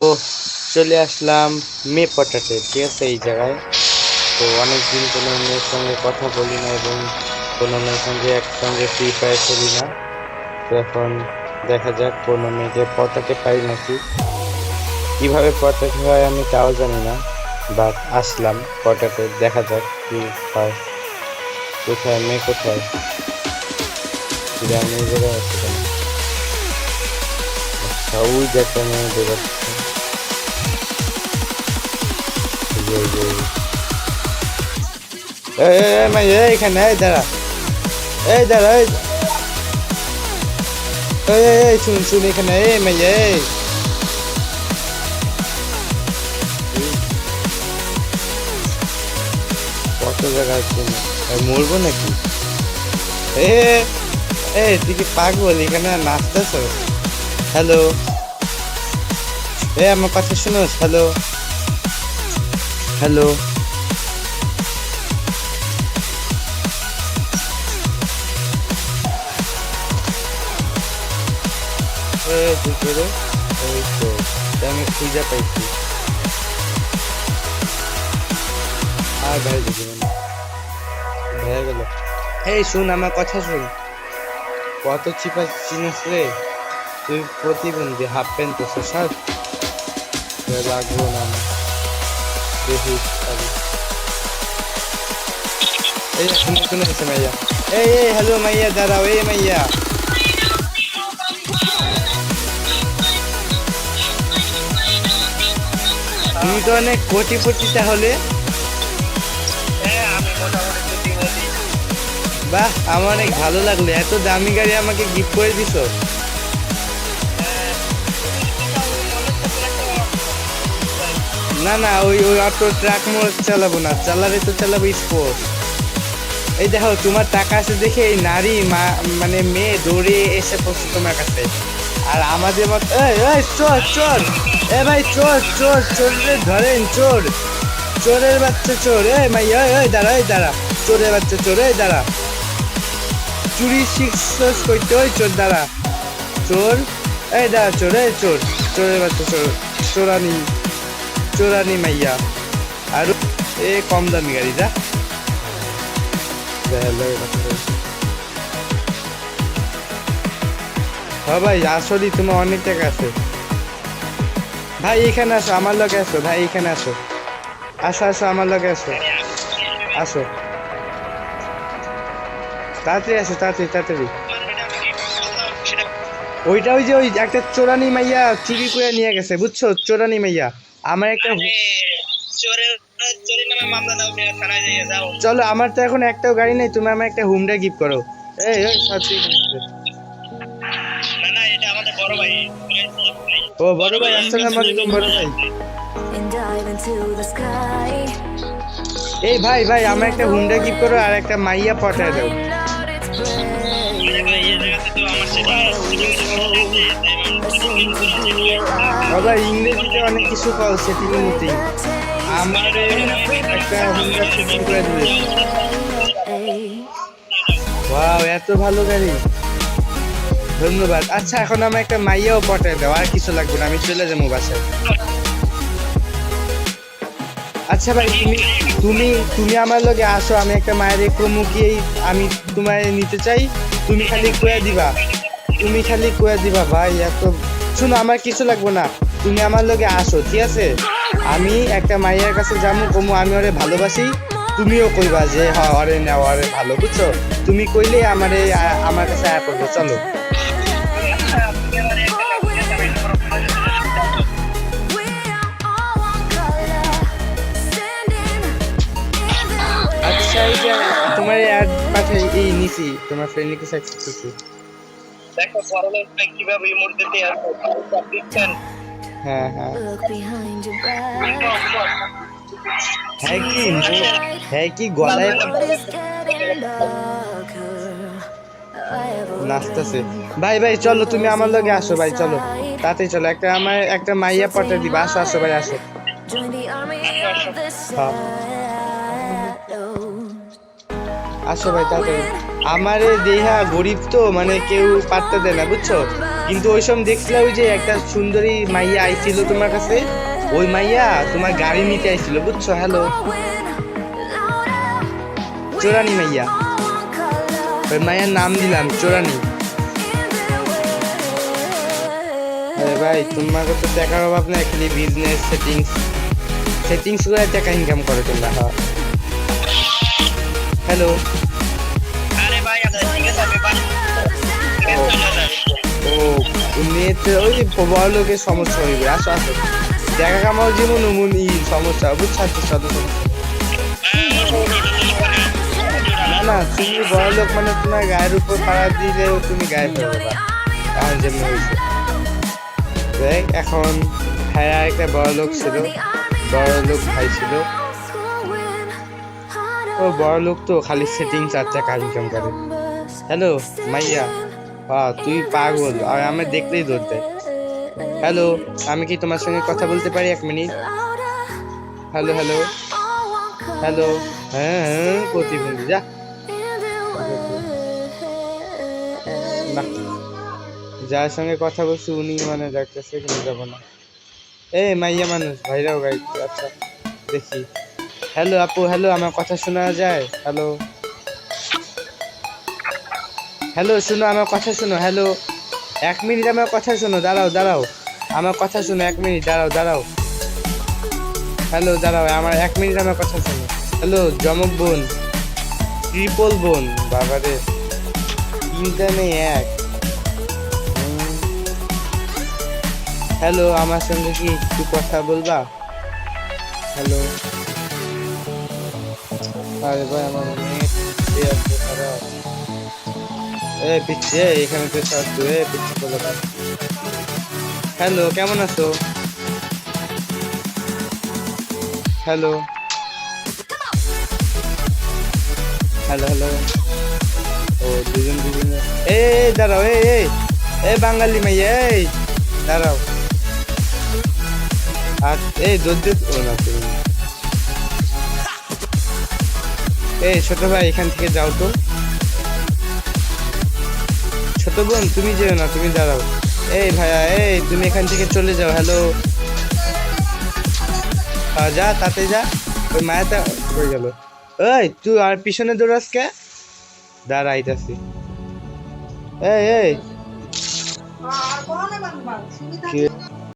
তো চলে আসলাম মে পটাতে ঠিক আছে, এই জায়গায়। তো অনেক দিন কোনো মেয়ের সঙ্গে কথা বলি না এবং কোনো মেয়ের সঙ্গে একসঙ্গে ফ্রি ফায়ার খেলি না। তো এখন দেখা যাক কোনো মেয়েকে পটাতে পারি নাকি। কীভাবে পটাতে হয় আমি তাও জানি না বাট আসলাম পটাতে দেখা যাক কি হয়। কোথায়, মেয়ে কোথায়? আমি এই জায়গায় আছি? এই, এই, এই, মাই, এই, এখানে এই দাঁড়া এই দাঁড়া এই এই, এই, এই, শুন শুন এখানে এই মাই এই কত জায়গা আছে এই, মরবো নাকি এ এ তুই কি পাগল এখানে নাচতেছ হ্যালো। এ, আমার কথা শুনোস, হ্যালো। হ্যালো। তুই কে রে? তো আমি খুঁজে পাইছি। আর ভাই দেখি হয়ে গেল। এই, শুন, আমার কথা শুন। কত চিপা চিনিস রে? তুই প্রতিবন্ধী হাফ প্যান্ট তো শার্ট লাগবো না দেখি এই এখন নতুন এসে মাইয়া। এই এই হ্যালো মাইয়া, দাঁড়াও, এই মাইয়া। তুমি তো অনেক কোটিপতি তাহলে। বাহ, আমার অনেক ভালো লাগল। এত দামি গাড়ি আমাকে গিফট করে দিছো। না না, ওই ওই অটো ট্রাক মোড় চালাবো না, চালালে তো চালাবো স্পোর্ট এই দেখো, তোমার টাকা আছে দেখে এই নারী, মা- মানে মেয়ে দৌড়ে এসে পড়ছে তোমার কাছে। আর আমাদের মত এই চোর চোর! এ ভাই, চোর চোর চোরে ধরেন চোর। চোরের বাচ্চা চোর, এই মাই এই এই, দাঁড়া এই, দাঁড়া। চোরের বাচ্চা চোর, এই, দাঁড়া। চুরি শিখছস কইতে ওই চোর, দাঁড়া। চোর, এই, দাঁড়া, চোর, এই, চোর। চোরের বাচ্চা চোর, চোরানি। চোরানি মাইয়া। আর এ কম দামি গাড়ি যা। হ্যাঁ ভাই আসলে তোমার অনেক টাকা আছে। ভাই এখানে আসো আমার লগে আসো ভাই এখানে আসো। আসো আসো আমার লগে আসো। আসো। তাড়াতাড়ি আসো তাড়াতাড়ি তাড়াতাড়ি। ওইটা ওই যে ওই একটা চোরানি মাইয়া চুরি করে নিয়ে গেছে বুঝছ? চোরানি মাইয়া। আমার একটা চলো আমার তো এখন একটাও গাড়ি নেই তুমি আমার একটা হুমডা গিফট করো। এই ওই সাথে ও বড় ভাই আসসালামু আলাইকুম বড় ভাই. এই ভাই ভাই আমার একটা হুন্ডা গিফট করো আর একটা মাইয়া পটায় দাও। বাবা, ইংরেজিতে অনেক কিছু কল সেটিং মিটিং আমার একটা হুন্ডা সেটিং করে দিবে ওয়াও, এত ভালো গাড়ি। ধন্যবাদ। আচ্ছা এখন আমার একটা মাইয়াও পটায় দাও, আর কিছু লাগবে না, আমি চলে যাব বাসায়। আচ্ছা ভাই, তুমি তুমি তুমি আমার লগে আসো, আমি একটা মায়ের কমুকিয়েই আমি তোমায় নিতে চাই, তুমি খালি কুয়া দিবা। তুমি খালি কুয়া দিবা ভাই, এত, শুনো, আমার কিছু লাগবে না, তুমি আমার লগে আসো, ঠিক আছে? আমি একটা মাইয়ার কাছে যাব কমু, আমি ওরে ভালোবাসি, তুমিও কইবা যে হ্যাঁ অরে না অরে ভালো, বুঝছ? তুমি কইলে আমারে আমার কাছে আয়া পড়ব চলো। তোমার অ্যাড পাঠাই এই নিছি তোমার ফ্রেন্ড রিকোয়েস্ট অ্যাকসেপ্ট করছি দেখো কীভাবে এই মুহূর্তে হ্যাঁ হ্যাঁ. হ্যাঁ কি হ্যাঁ কি গলায় নাচতেছে। ভাই ভাই চলো তুমি আমার লগে আসো ভাই চলো। তাতে চলো একটা আমার একটা মাইয়া পাঠা দিবা আসো আসো ভাই আসো। Join the army of the হ্যাঁ। আসো ভাই তাড়াতাড়ি। আমারে দেহা গরিব তো মানে কেউ পাত্তা দেয় না, বুঝছ? কিন্তু ওই সময় দেখছিলাম যে একটা সুন্দরী মাইয়া আইছিল তোমার কাছে, ওই মাইয়া তোমার গাড়ি নিতে আইছিল, বুঝছ? হ্যালো চোরানি মাইয়া। ওই মাইয়ার নাম দিলাম, চোরানি। ভাই, তোমার তো টাকার অভাব নাই, খালি বিজনেস সেটিংস সেটিংস করে টাকা ইনকাম করে তোমরা। হ্যাঁ হ্যালো। আরে ভাই আপনার ঠিক আছে আমি বাস ও মেয়েতে ওই বড় লোকের সমস্যা হইবে। আসো আসো। টাকা কামাও যেমন অমন ই সমস্যা বুঝছ? তো শত না না তুমি বড় লোক মানে তোমার গায়ের উপর পাড়া দিলেও তুমি গায়ে ফেলবে না। এখন যেমন হয়েছে। দেখ এখন হ্যাঁ একটা বড় লোক ছিল বড় লোক ভাই ছিল। ও বড় লোক তো, খালি সেটিং চার টাকা ইনকাম করে। হ্যালো মাইয়া। হ্যাঁ তুই পাগল। আর আমি দেখলেই দেয় হ্যালো আমি কি তোমার সঙ্গে কথা বলতে পারি এক মিনিট? হ্যালো হ্যালো হ্যালো হ্যাঁ হ্যাঁ যা। যার সঙ্গে কথা বলছি, উনি মানে ডাকতেছে, কিন্তু যাব না। এ, মাইয়া মানুষ, ভাইরাও গাই আচ্ছা দেখি। হ্যালো আপু হ্যালো আমার কথা শোনা যায়? হ্যালো হ্যালো শোনো, আমার কথা শোনো হ্যালো এক মিনিট আমার কথা শোনো, দাঁড়াও দাঁড়াও। আমার কথা শোনো, এক মিনিট, দাঁড়াও দাঁড়াও। হ্যালো দাঁড়াও, আমার এক মিনিট আমার কথা শোনো। হ্যালো জমক বোন ট্রিপল বোন বাবারে তিনটা নেই এক। হ্যালো আমার সঙ্গে কি একটু কথা বলবা? হ্যালো আরে ভাই, আমার নেট আছে। খারাপ এ, এখানে তো এ বলে হ্যালো কেমন আছো? হ্যালো হ্যালো হ্যালো ও, দুজন দুজন। এ দাঁড়াও, এ এ বাঙালি মাইয়া এই, দাঁড়াও। আর এই দোদ্দে ও, না এই ছোট ভাই এখান থেকে যাও তো। ছোট বোন তুমি যেও না তুমি দাঁড়াও। এই ভাইয়া এই তুমি এখান থেকে চলে যাও হ্যালো। যা তাতে যা। ওই মায়াটা হয়ে গেল। এই তুই আর পিছনে দৌড়াস কে? দাঁড়া আইতাছি। এই এই।